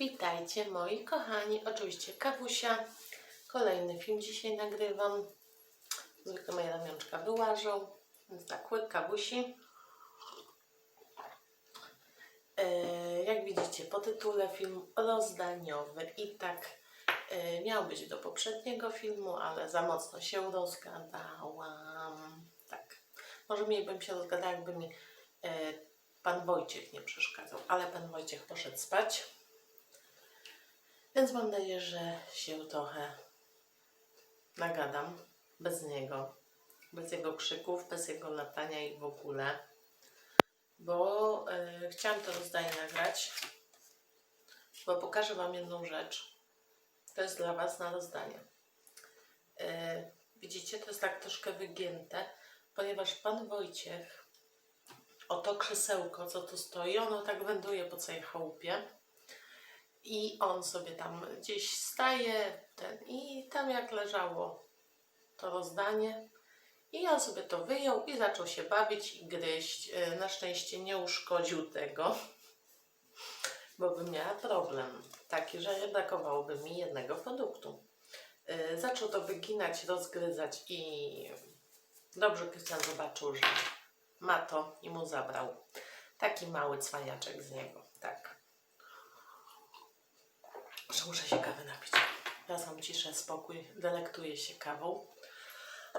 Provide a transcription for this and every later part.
Witajcie moi kochani, oczywiście kawusia. Kolejny film dzisiaj nagrywam. Zwykle moje ramionczka wyłażą, więc tak łyk kawusi. E, Jak widzicie po tytule film rozdaniowy i tak e, miał być do poprzedniego filmu, ale za mocno się rozgadałam. Tak, może mniej bym się rozgadała, jakby mi e, pan Wojciech nie przeszkadzał, ale pan Wojciech poszedł spać. Więc mam nadzieję, że się trochę nagadam bez niego, bez jego krzyków, bez jego latania i w ogóle. Bo e, chciałam to rozdanie nagrać, bo pokażę Wam jedną rzecz. To jest dla Was na rozdanie. E, widzicie, to jest tak troszkę wygięte, ponieważ Pan Wojciech, o to krzesełko, co tu stoi, ono tak wędruje po całej chałupie. I on sobie tam gdzieś staje ten, i tam jak leżało to rozdanie. I on sobie to wyjął i zaczął się bawić i gryźć. E, Na szczęście nie uszkodził tego, bo bym miała problem taki, że brakowałoby mi jednego produktu. E, Zaczął to wyginać, rozgryzać i dobrze Krystian zobaczył, że ma to i mu zabrał. Taki mały cwaniaczek z niego, tak. Że muszę się kawy napić. Ja mam ciszę, spokój, delektuję się kawą.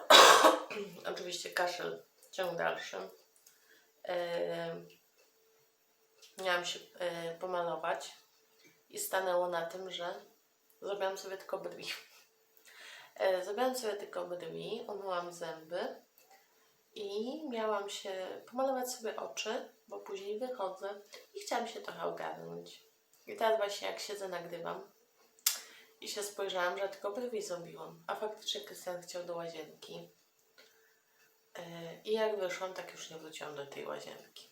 Oczywiście kaszel ciąg dalszy. Eee, miałam się e, pomalować i stanęło na tym, że zrobiłam sobie tylko brwi. E, zrobiłam sobie tylko brwi, umyłam zęby i miałam się pomalować sobie oczy, bo później wychodzę i chciałam się trochę ogarnąć. I teraz właśnie jak siedzę, nagrywam i się spojrzałam, że tylko brwi zrobiłam, a faktycznie Krystian chciał do łazienki. Yy, I jak wyszłam, tak już nie wróciłam do tej łazienki.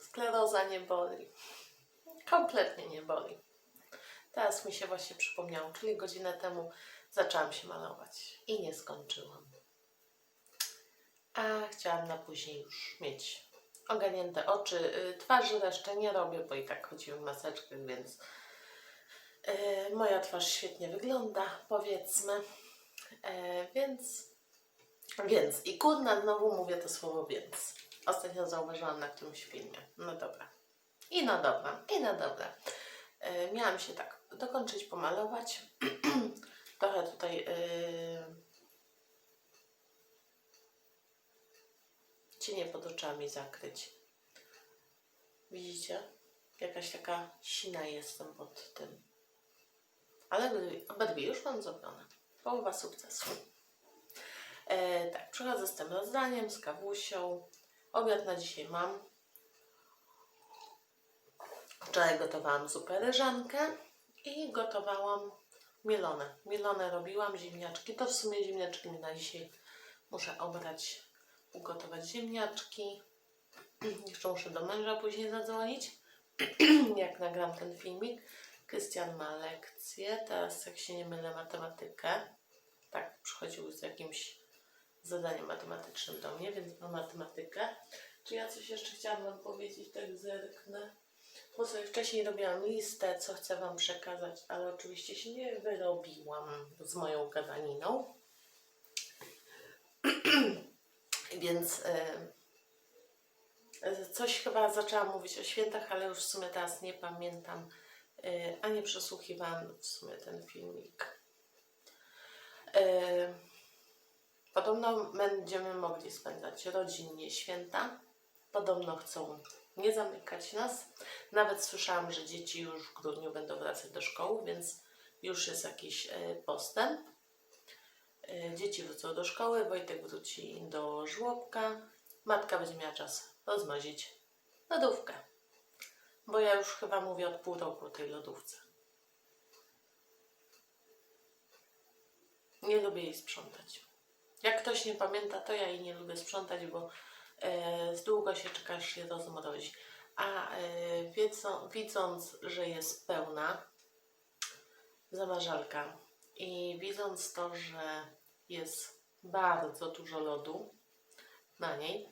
Skleroza nie boli. Kompletnie nie boli. Teraz mi się właśnie przypomniało, czyli godzinę temu zaczęłam się malować i nie skończyłam. A chciałam na później już mieć ogarnięte oczy. Yy, Twarzy jeszcze nie robię, bo i tak chodziłem w maseczkach, więc yy, moja twarz świetnie wygląda, powiedzmy. Yy, Więc, więc i kurna, znowu mówię to słowo więc. Ostatnio zauważyłam na którymś filmie. No dobra. I no dobra, i no dobra. Yy, Miałam się tak dokończyć pomalować. Trochę tutaj yy, cienie pod oczami zakryć. Widzicie? Jakaś taka sina jestem pod tym. Ale brwi już mam zrobione. Połowa sukcesu. E, tak, przychodzę z tym rozdaniem, z kawusią. Obiad na dzisiaj mam. Wczoraj gotowałam zupę ryżankę i gotowałam mielone. Mielone robiłam, ziemniaczki. To w sumie ziemniaczki na dzisiaj muszę obrać, ugotować ziemniaczki. Jeszcze muszę do męża później zadzwonić, jak nagram ten filmik. Krystian ma lekcję, teraz jak się nie mylę matematykę. Tak, przychodził z jakimś zadaniem matematycznym do mnie, więc ma matematykę. Czy ja coś jeszcze chciałam Wam powiedzieć, tak zerknę? Bo sobie wcześniej robiłam listę, co chcę Wam przekazać, ale oczywiście się nie wyrobiłam z moją gadaniną. Więc e, coś chyba zaczęłam mówić o świętach, ale już w sumie teraz nie pamiętam, e, a nie przesłuchiwałam w sumie ten filmik. E, Podobno będziemy mogli spędzać rodzinnie święta. Podobno chcą nie zamykać nas. Nawet słyszałam, że dzieci już w grudniu będą wracać do szkoły, więc już jest jakiś postęp. E, Dzieci wrócą do szkoły, Wojtek wróci do żłobka. Matka będzie miała czas rozmrozić lodówkę. Bo ja już chyba mówię od pół roku o tej lodówce. Nie lubię jej sprzątać. Jak ktoś nie pamięta, to ja jej nie lubię sprzątać, bo e, z długo się czeka, aż się rozmrozi. A e, widząc, że jest pełna zamarzalka i widząc to, że jest bardzo dużo lodu na niej,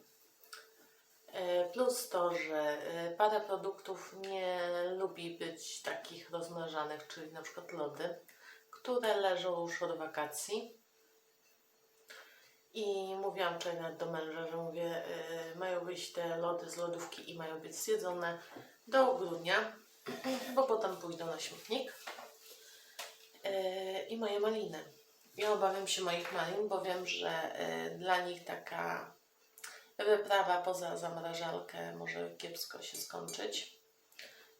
e, plus to, że e, parę produktów nie lubi być takich zamrażanych, czyli na przykład lody, które leżą już od wakacji. I mówiłam wczoraj nawet do męża, że mówię, y, mają wyjść te lody z lodówki i mają być zjedzone do grudnia, bo potem pójdą na śmietnik. Y, I moje maliny. Ja obawiam się moich malin, bo wiem, że y, dla nich taka wyprawa poza zamrażalkę może kiepsko się skończyć.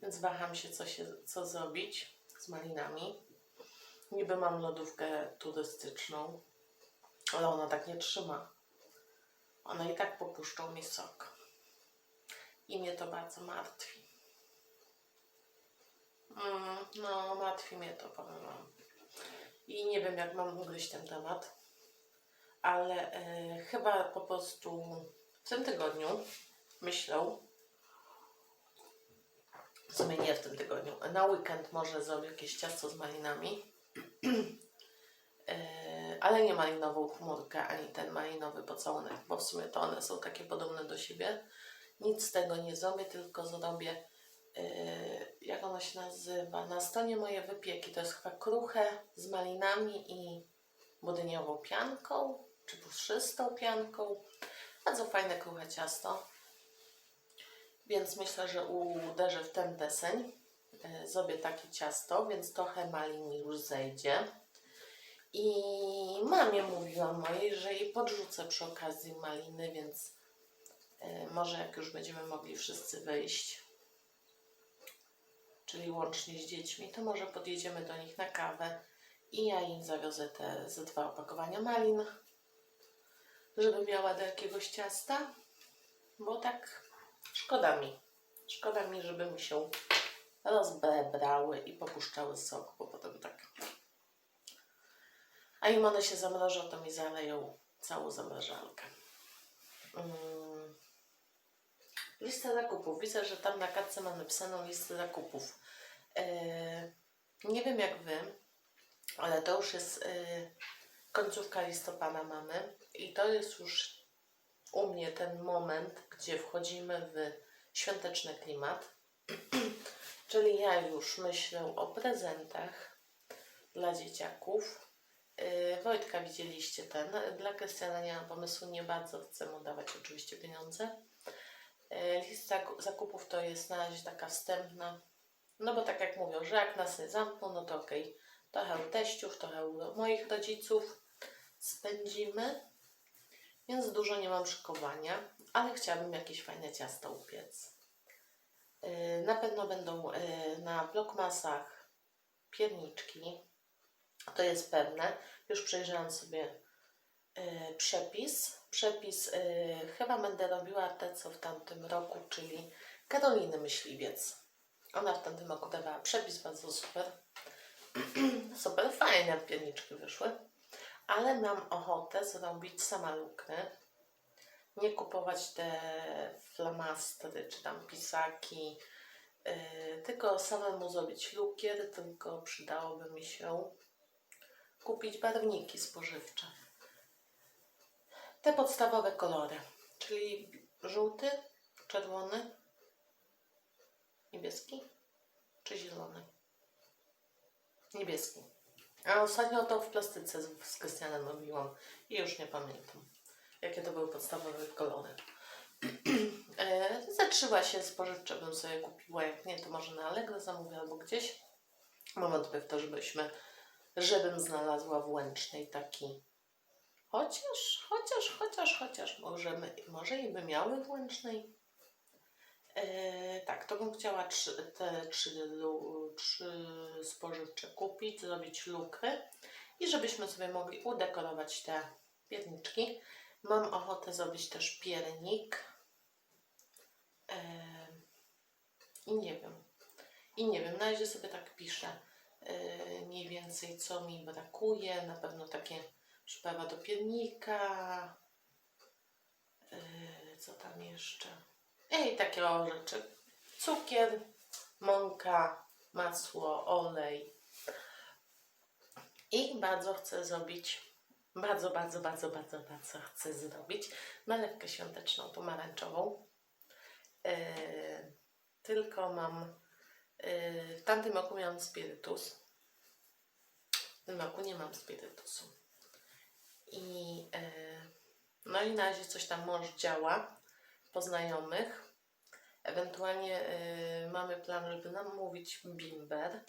Więc waham się, co, się, co zrobić z malinami. Niby mam lodówkę turystyczną, ale ona tak nie trzyma. One i tak popuszczą mi sok. I mnie to bardzo martwi. Mm, no, martwi mnie to, powiem wam. I nie wiem, jak mam ugryźć ten temat, ale e, chyba po prostu w tym tygodniu myślę, w sumie nie w tym tygodniu, na weekend może zrobię jakieś ciasto z malinami, e, ale nie malinową chmurkę, ani ten malinowy pocałunek, bo w sumie to one są takie podobne do siebie. Nic z tego nie zrobię, tylko zrobię jak ona się nazywa? Na stronie moje wypieki to jest chyba kruche z malinami i budyniową pianką, czy puszystą pianką. Bardzo fajne kruche ciasto. Więc myślę, że uderzę w ten deseń. Yy, Zrobię takie ciasto, więc trochę malin już zejdzie. I mamie mówiłam mojej, że jej podrzucę przy okazji maliny, więc yy, może jak już będziemy mogli wszyscy wyjść, czyli łącznie z dziećmi, to może podjedziemy do nich na kawę i ja im zawiozę te ze dwa opakowania malin, żeby miała do jakiegoś ciasta, bo tak szkoda mi. Szkoda mi, żeby mi się rozbebrały i popuszczały sok, bo potem tak. A im one się zamrożą, to mi zaleją całą zamrażalkę. Mm. Lista zakupów. Widzę, że tam na kartce mam napisaną listę zakupów. Eee, nie wiem jak Wy, ale to już jest eee, końcówka listopada mamy i to jest już u mnie ten moment, gdzie wchodzimy w świąteczny klimat. Czyli ja już myślę o prezentach dla dzieciaków. Yy, Wojtka widzieliście ten. Dla Krystiana nie mam pomysłu, nie bardzo chcę mu dawać oczywiście pieniądze. Yy, Lista zakupów to jest na razie taka wstępna, no bo tak jak mówią, że jak nas nie zamkną, no to okej. Trochę u teściów, trochę u moich rodziców spędzimy. Więc dużo nie mam szykowania, ale chciałabym jakieś fajne ciasto upiec. Yy, Na pewno będą yy, na blokmasach pierniczki. To jest pewne. Już przejrzałam sobie yy, przepis. Przepis chyba będę robiła te, co w tamtym roku, czyli Karoliny Myśliwiec. Ona w tamtym roku dawała przepis bardzo super. super fajne pierniczki wyszły. Ale mam ochotę zrobić sama lukry. Nie kupować te flamastry czy tam pisaki. Yy, tylko samemu zrobić lukier, tylko przydałoby mi się kupić barwniki spożywcze. Te podstawowe kolory, czyli żółty, czerwony, niebieski czy zielony? Niebieski. A ostatnio to w plastyce z, z Krystianem robiłam i już nie pamiętam, jakie to były podstawowe kolory. e, zatrzyma się spożywcze bym sobie kupiła, jak nie to może na Allegro zamówię albo gdzieś. Moment w to, żebyśmy, żebym znalazła w Łęcznej taki chociaż, chociaż, chociaż, chociaż może, my, może i by miały w Łęcznej. E, tak, to bym chciała trzy, te trzy, trzy spożywcze kupić, zrobić lukry i żebyśmy sobie mogli udekorować te pierniczki. Mam ochotę zrobić też piernik. E, I nie wiem. I nie wiem, na razie sobie tak piszę e, mniej więcej co mi brakuje. Na pewno takie przyprawa do piernika. E, co tam jeszcze? I takie rzeczy. Cukier, mąka, masło, olej. I bardzo chcę zrobić, bardzo, bardzo, bardzo, bardzo, bardzo chcę zrobić nalewkę świąteczną pomarańczową. Yy, tylko mam Yy, w tamtym roku miałam spirytus. W tym roku nie mam spirytusu. I yy, no i na razie coś tam mąż działa po znajomych. Ewentualnie yy, mamy plan, żeby namówić bimber,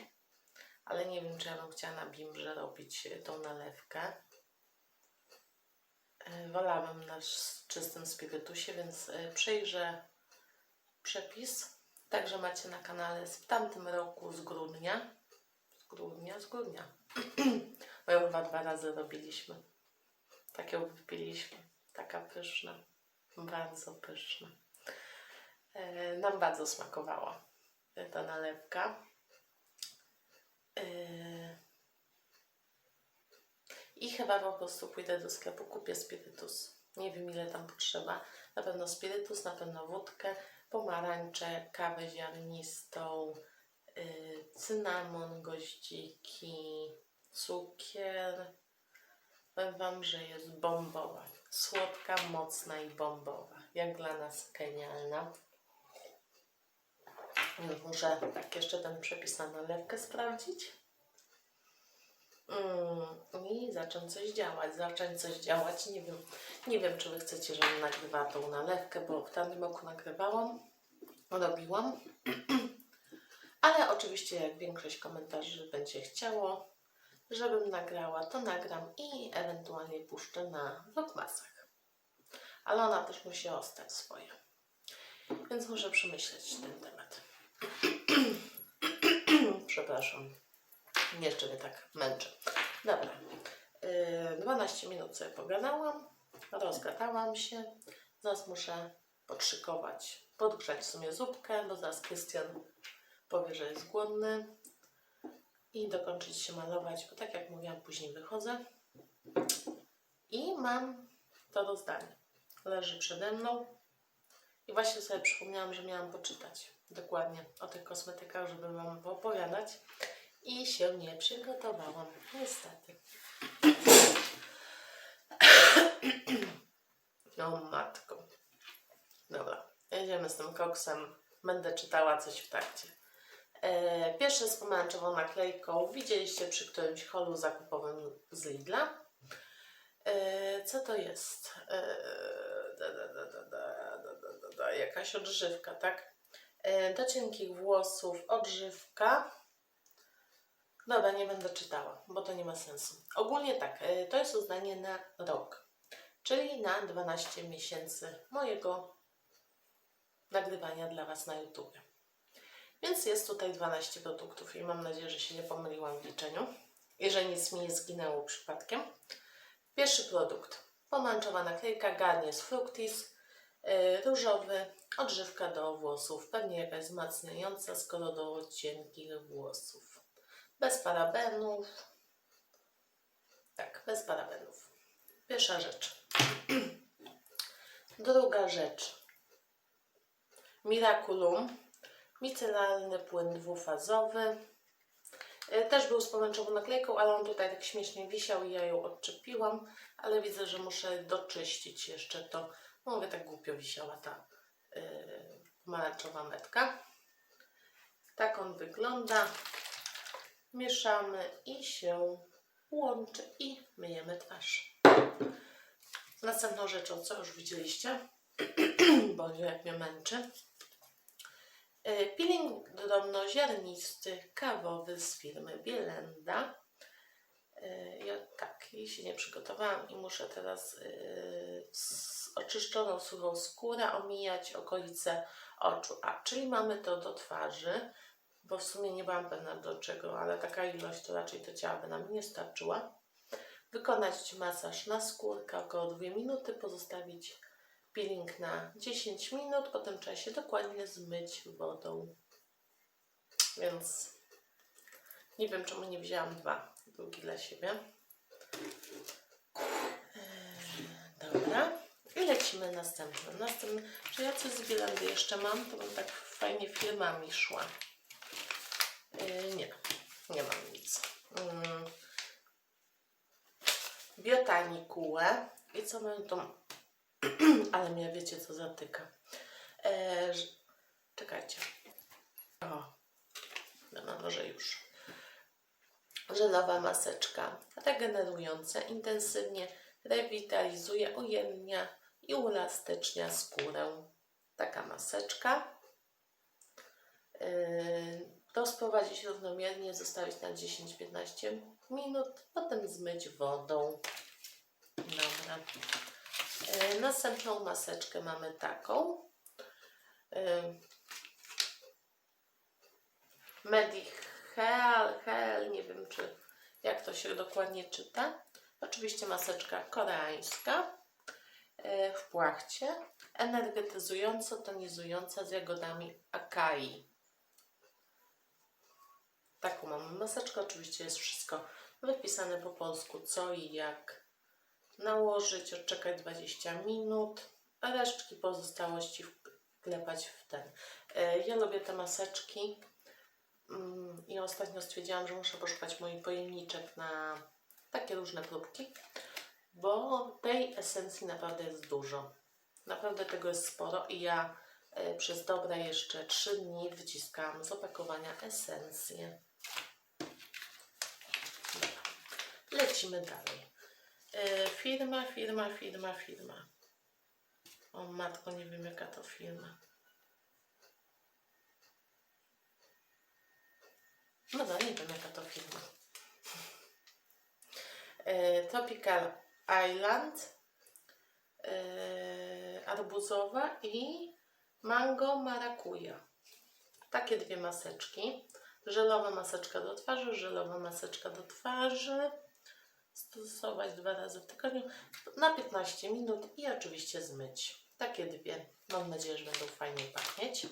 ale nie wiem, czy ja bym chciała na bimbrze robić yy, tą nalewkę. Yy, wolałabym na czystym spirytusie, więc yy, przejrzę przepis. Także macie na kanale z tamtym roku, z grudnia. Z grudnia, z grudnia. Bo ją chyba dwa razy robiliśmy. Tak ją wypiliśmy. Taka pyszna. Bardzo pyszna. E, nam bardzo smakowała e, ta nalewka. E, I chyba po prostu pójdę do sklepu, kupię spirytus. Nie wiem ile tam potrzeba. Na pewno spirytus, na pewno wódkę, pomarańcze, kawę ziarnistą, y, cynamon, goździki, cukier. Powiem Wam, że jest bombowa. Słodka, mocna i bombowa. Jak dla nas genialna. Muszę tak jeszcze ten przepis na nalewkę sprawdzić. Mm, I zacząć coś działać, zacząć coś działać. Nie wiem, nie wiem, czy Wy chcecie, żebym nagrywała tą nalewkę, bo w tamtym roku nagrywałam, robiłam. Ale oczywiście, jak większość komentarzy będzie chciało, żebym nagrała, to nagram i ewentualnie puszczę na vlogmasach. Ale ona też musi ostać swoje. Więc muszę przemyśleć ten temat. Przepraszam. Jeszcze mnie tak męczy. Dobra. Yy, 12 minut sobie pogadałam. Rozgadałam się. Zaraz muszę podszykować, podgrzać w sumie zupkę, bo zaraz Krystian powie, że jest głodny. I dokończyć się malować, bo tak jak mówiłam, później wychodzę. I mam to rozdanie. Leży przede mną. I właśnie sobie przypomniałam, że miałam poczytać dokładnie o tych kosmetykach, żeby Wam opowiadać. I się nie przygotowałam, niestety. No matko. Dobra, jedziemy z tym koksem. Będę czytała coś w trakcie. E, Pierwszy z pomarańczową naklejką widzieliście przy którymś holu zakupowym z Lidla. E, co to jest? E, da, da, da, da, da, da, jakaś odżywka, tak? Do cienkich włosów odżywka. Dobra, nie będę czytała, bo to nie ma sensu. Ogólnie tak, to jest uznanie na rok, czyli na 12 miesięcy mojego nagrywania dla Was na YouTube. Więc jest tutaj 12 produktów i mam nadzieję, że się nie pomyliłam w liczeniu i że nic mi nie zginęło przypadkiem. Pierwszy produkt. Pomarańczowa naklejka Garnier Fructis. Yy, różowy. Odżywka do włosów. Pewnie jakaś wzmacniająca, skoro do cienkich włosów. Bez parabenów. Tak, bez parabenów. Pierwsza rzecz. Druga rzecz. Miraculum. Micelarny płyn dwufazowy. E, Też był z pomarańczową naklejką, ale on tutaj tak śmiesznie wisiał i ja ją odczepiłam, ale widzę, że muszę doczyścić jeszcze to. Mówię, tak głupio wisiała ta yy, metka. Tak on wygląda. Mieszamy i się łączy i myjemy twarz. Następną rzeczą, co już widzieliście, bo jak mnie męczy, Peeling drobnoziarnisty kawowy z firmy Bielenda. E, Ja tak, jej się nie przygotowałam i muszę teraz e, z oczyszczoną suchą skórę omijać okolice oczu. A, czyli mamy to do twarzy, bo w sumie nie byłam pewna do czego, ale taka ilość to raczej do ciała by nam nie starczyła. Wykonać masaż na skórkę około 2 minuty, pozostawić peeling na 10 minut, potem trzeba się dokładnie zmyć wodą. Więc nie wiem, czemu nie wzięłam dwa, drugi dla siebie. Eee, Dobra. I lecimy następnym. Następny, czy ja coś z Bielandy jeszcze mam? To bym tak fajnie filmami szła. Eee, nie, nie mam nic. Mm. Biotanikułę. I co mamy tu? Ale mnie wiecie co zatyka. E, czekajcie. O. może już. Żelowa maseczka regenerująca, intensywnie rewitalizuje, ujemnia i uelastycznia skórę. Taka maseczka. Yy, rozprowadzić równomiernie, zostawić na 10-15 minut, potem zmyć wodą. Dobra. Yy, następną maseczkę mamy taką. Yy, Medihel, Hel, nie wiem czy jak to się dokładnie czyta. Oczywiście maseczka koreańska yy, w płachcie, energetyzująco, tonizująca z jagodami akai. Taką mamy maseczkę, oczywiście jest wszystko wypisane po polsku, co i jak nałożyć, odczekać 20 minut, a resztki pozostałości wklepać w ten. E, Ja lubię te maseczki Mm, i ostatnio stwierdziłam, że muszę poszukać moich pojemniczek na takie różne próbki, bo tej esencji naprawdę jest dużo. Naprawdę tego jest sporo i ja e, przez dobre jeszcze 3 dni wyciskałam z opakowania esencję. Lecimy dalej. E, firma, firma, firma, firma. O matko, nie wiem jaka to firma. No no, nie wiem jaka to firma. E, Tropical Island, e, arbuzowa i mango marakuja. Takie dwie maseczki. Żelowa maseczka do twarzy, żelowa maseczka do twarzy. Stosować dwa razy w tygodniu na 15 minut i oczywiście zmyć. Takie dwie. Mam nadzieję, że będą fajnie pachnieć.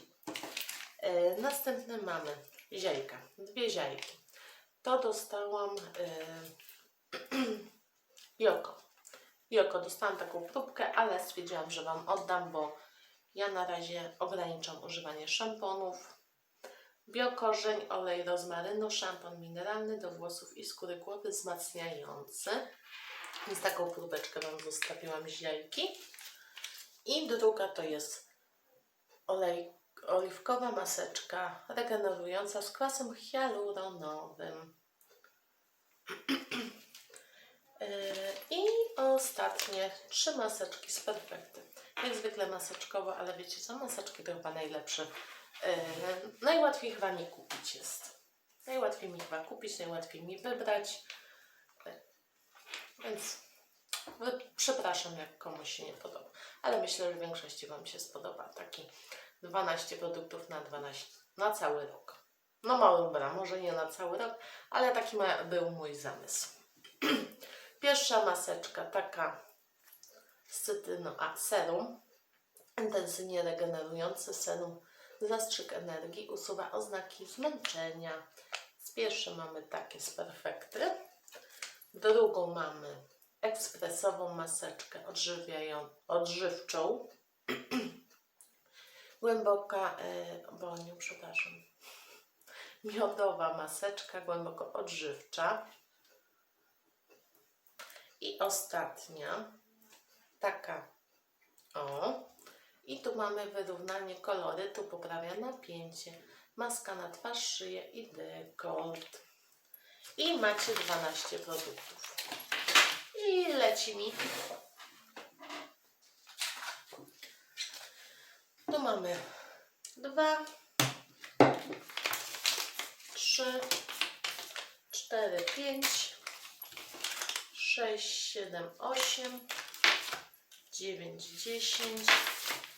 E, następne mamy ziajka. Dwie ziajki. To dostałam e, Joko. Joko, dostałam taką próbkę, ale stwierdziłam, że Wam oddam, bo ja na razie ograniczam używanie szamponów. Biokorzeń, olej rozmarynu, szampon mineralny do włosów i skóry głowy wzmacniający. Więc taką próbeczkę Wam zostawiłam z jajki. I druga to jest olej, oliwkowa maseczka regenerująca z kwasem hialuronowym. Yy, I ostatnie trzy maseczki z perfekty. Jak zwykle maseczkowo, ale wiecie co? Maseczki to chyba najlepsze. Yy, najłatwiej chyba mi kupić jest. Najłatwiej mi chyba kupić, najłatwiej mi wybrać. Yy, Więc przepraszam, jak komuś się nie podoba. Ale myślę, że większości Wam się spodoba. Taki 12 produktów na 12, na cały rok. No mały bra, może nie na cały rok, ale taki ma, był mój zamysł. Pierwsza maseczka, taka z cytryną, a serum, intensywnie regenerujący serum, zastrzyk energii, usuwa oznaki zmęczenia. Z pierwszej mamy takie z perfekty. Drugą mamy ekspresową maseczkę odżywiają, odżywczą. Głęboka, e, bo nie, przepraszam. Miodowa maseczka, głęboko odżywcza. I ostatnia, taka, o. I tu mamy wyrównanie kolorytu, poprawia napięcie. Maska na twarz, szyję i dekolt. I macie 12 produktów. I leci mi. Tu mamy dwa, trzy, cztery, pięć, sześć, siedem, osiem, dziewięć, dziesięć,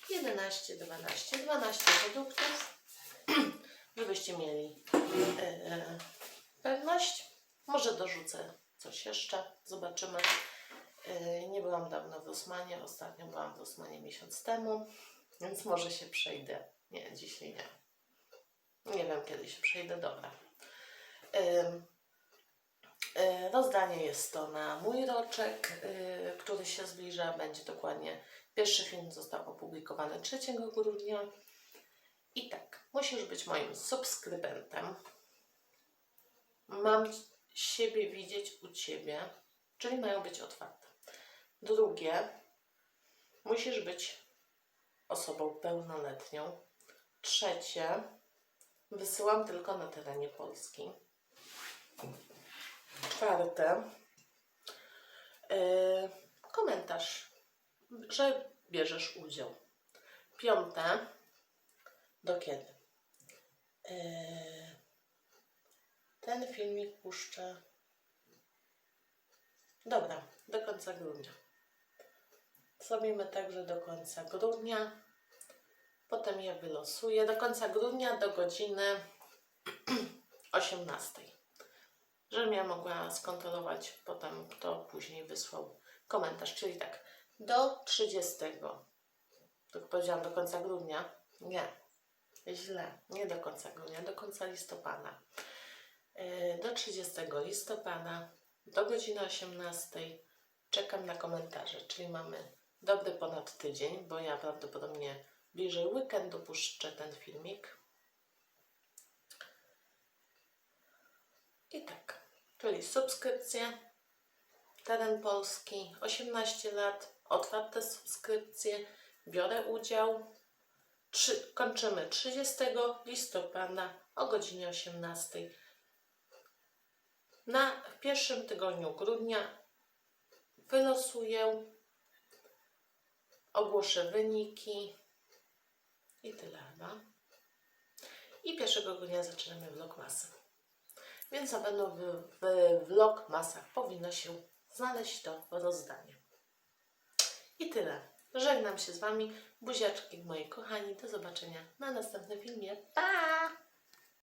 jedenaście, dwanaście. Dwanaście produktów, żebyście mieli e, pewność. Może dorzucę coś jeszcze, zobaczymy. E, nie byłam dawno w Rosmanie, ostatnio byłam w Rosmanie miesiąc temu, więc może się przejdę. Nie, dzisiaj nie. Nie wiem, kiedy się przejdę, dobra. Y, Rozdanie jest to na mój roczek, y, który się zbliża. Będzie dokładnie. Pierwszy film został opublikowany 3 grudnia. I tak, musisz być moim subskrybentem. Mam siebie widzieć u ciebie, czyli mają być otwarte. Drugie, musisz być osobą pełnoletnią. Trzecie, wysyłam tylko na terenie Polski. Czwarte, yy, komentarz, że bierzesz udział. Piąte, do kiedy? Yy, ten filmik puszczę. Dobra, do końca grudnia. Zrobimy także do końca grudnia. Potem je wylosuję do końca grudnia do godziny 18. Żebym ja mogła skontrolować potem, kto później wysłał komentarz. Czyli tak, do 30. Tak powiedziałam, do końca grudnia? Nie. Źle. Nie do końca grudnia, do końca listopada. Yy, Do 30 listopada do godziny 18 czekam na komentarze, czyli mamy dobry ponad tydzień, bo ja prawdopodobnie bliżej weekendu puszczę ten filmik. I tak, czyli subskrypcje, teren polski, 18 lat, otwarte subskrypcje, biorę udział. Trzy, kończymy 30 listopada o godzinie 18. Na w pierwszym tygodniu grudnia wylosuję, ogłoszę wyniki i tyle chyba. I 1 grudnia zaczynamy vlogmasy. Więc na pewno w, w vlogmasach powinno się znaleźć to rozdanie. I tyle. Żegnam się z Wami. Buziaczki moi kochani. Do zobaczenia na następnym filmie. Pa!